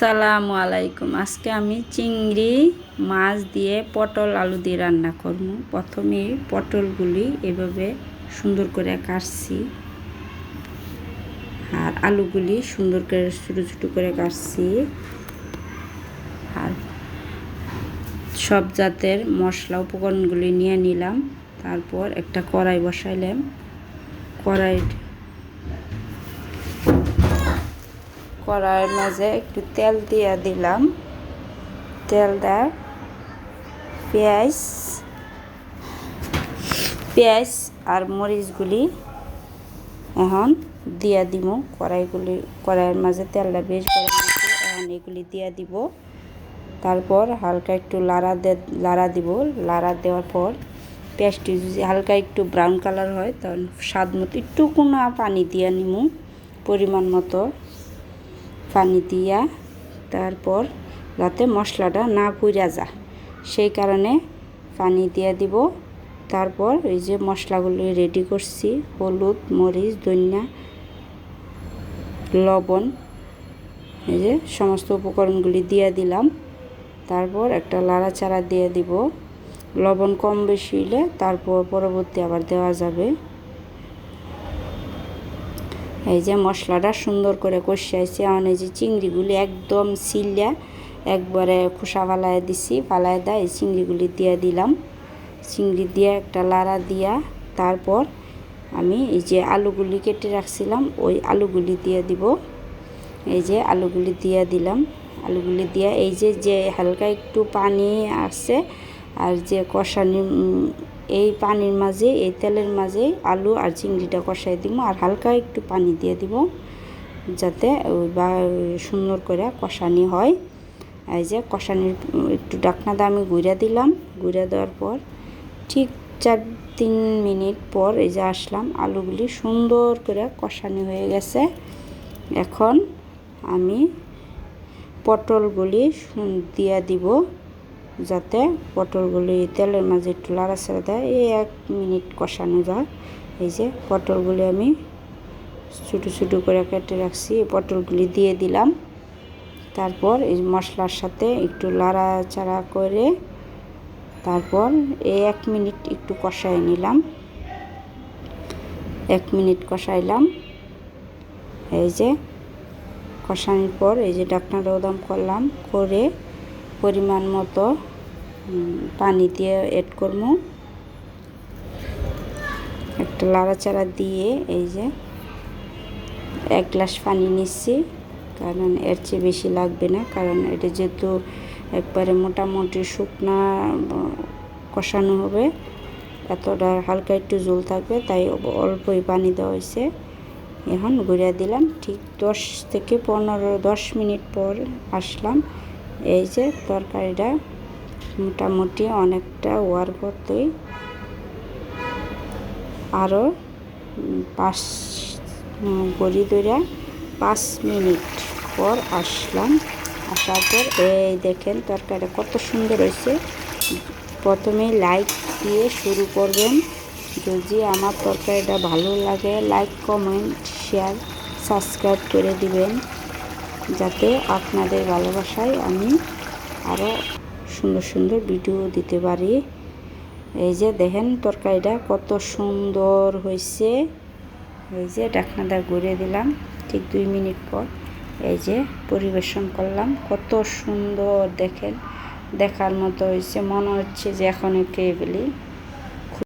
আসসালামু আলাইকুম। আজকে আমি চিংড়ি, মাছ দিয়ে পটল আলু দিয়ে রান্না করব। প্রথমে পটলগুলি এভাবে সুন্দর করে কাটছি আর আলুগুলি সুন্দর করে ছোটো ছোটো করে কাটছি আর সব জাতের মশলা উপকরণগুলি নিয়ে নিলাম। তারপর একটা কড়াই বসাইলাম। কড়াই কড়াইয়ের মাঝে একটু তেল দিয়ে দিলাম। তেল দেয় পেঁয়াজ পেঁয়াজ আর মরিচগুলি এখন দিয়া দিব। কড়াইগুলি, কড়াইয়ের মাঝে তেলটা বেশ গরম এখন এগুলি দিয়া দিব। তারপর হালকা একটু লাড়া দে, লাড়া দিব। লাড়া দেওয়ার পর পেঁয়াজটি যদি হালকা একটু ব্রাউন কালার হয়, তখন স্বাদ মতো একটু কোনো পানি দিয়ে নিমু, পরিমাণ মতো। পানি দিয়া তারপর যাতে মশলাটা না পুড়া যা সেই কারণে পানি দিয়ে দিব। তারপর এই যে মশলাগুলি রেডি করছি, হলুদ, মরিচ, ধনিয়া, লবণ, এই যে সমস্ত উপকরণগুলি দিয়ে দিলাম। তারপর একটা লাড়াচাড়া দিয়ে দিব। লবণ কম বেশি হলে তারপর পরবর্তী আবার দেওয়া যাবে। এই যে মশলাটা সুন্দর করে কষাইছি এখন এই যে চিংড়িগুলি একদম সিলিয়া একবারে খোসা ফালায় দিছি, ফালায় দেয়, এই চিংড়িগুলি দিয়ে দিলাম। চিংড়ি দিয়ে একটা লাড়া দিয়া তারপর আমি এই যে আলুগুলি কেটে রাখছিলাম, ওই আলুগুলি দিয়ে দিব। এই যে আলুগুলি দিয়ে দিলাম। আলুগুলি দিয়ে এই যে যে হালকা একটু পানি আছে আর যে কষানি এই পানির মাঝে, এই তেলের মাঝে আলু আর চিংড়িটা কষাই দিব আর হালকা একটু পানি দিয়ে দিব যাতে বা সুন্দর করে কষানি হয়। এই যে কষানির একটু ডাকনাটা আমি গুঁড়া দিলাম। গুঁড়া দেওয়ার পর ঠিক চার তিন মিনিট পর এই যে আসলাম, আলুগুলি সুন্দর করে কষানি হয়ে গেছে। এখন আমি পটলগুলি দিয়ে দিব। যাতে পটলগুলি তেলের মাঝে একটু লাড়াচাড়া দেয়, এই এক মিনিট কষানো যায়। এই যে পটলগুলি আমি ছোটো ছোটো করে কেটে রাখছি, এই পটলগুলি দিয়ে দিলাম। তারপর এই মশলার সাথে একটু লাড়াচাড়া করে তারপর এই এক মিনিট একটু কষাই নিলাম। এক মিনিট কষাইলাম। এই যে কষানোর পর এই যে ডাকনা রোদাম করলাম, করে পরিমাণ মতো পানি দিয়ে এড করব। একটা লাড়াচাড়া দিয়ে এই যে এক গ্লাস পানি নিচ্ছি, কারণ এর চেয়ে বেশি লাগবে না, কারণ এটা যেহেতু একবারে মোটামুটি শুকনা কষানো হবে, এতটা হালকা একটু জল থাকবে, তাই অল্পই পানি দেওয়া হয়েছে। এখন ঘুরিয়ে দিলাম, ঠিক দশ থেকে পনেরো, দশ মিনিট পর আসলাম, এই যে তরকারিটা মোটামুটি অনেকটা ওয়ার করতেই আরও পাঁচ গড়ি ধরে পাঁচ মিনিট পর আসলাম। আসার পর এই দেখেন তরকারিটা কত সুন্দর হয়েছে। প্রথমে লাইক দিয়ে শুরু করবেন। যদি আমার তরকারিটা ভালো লাগে, লাইক, কমেন্ট, শেয়ার, সাবস্ক্রাইব করে দিবেন। যাতে আপনাদের ভালোবাসায় আমি আরও সুন্দর সুন্দর ভিডিও দিতে পারি। এই যে দেখেন তরকারিটা কত সুন্দর হয়েছে। এই যে ডাকনাটা ঘুরে দিলাম, ঠিক দুই মিনিট পর এই যে পরিবেশন করলাম। কত সুন্দর দেখেন, দেখার মতো হয়েছে, মনে হচ্ছে যে এখন খেয়ে ফেলি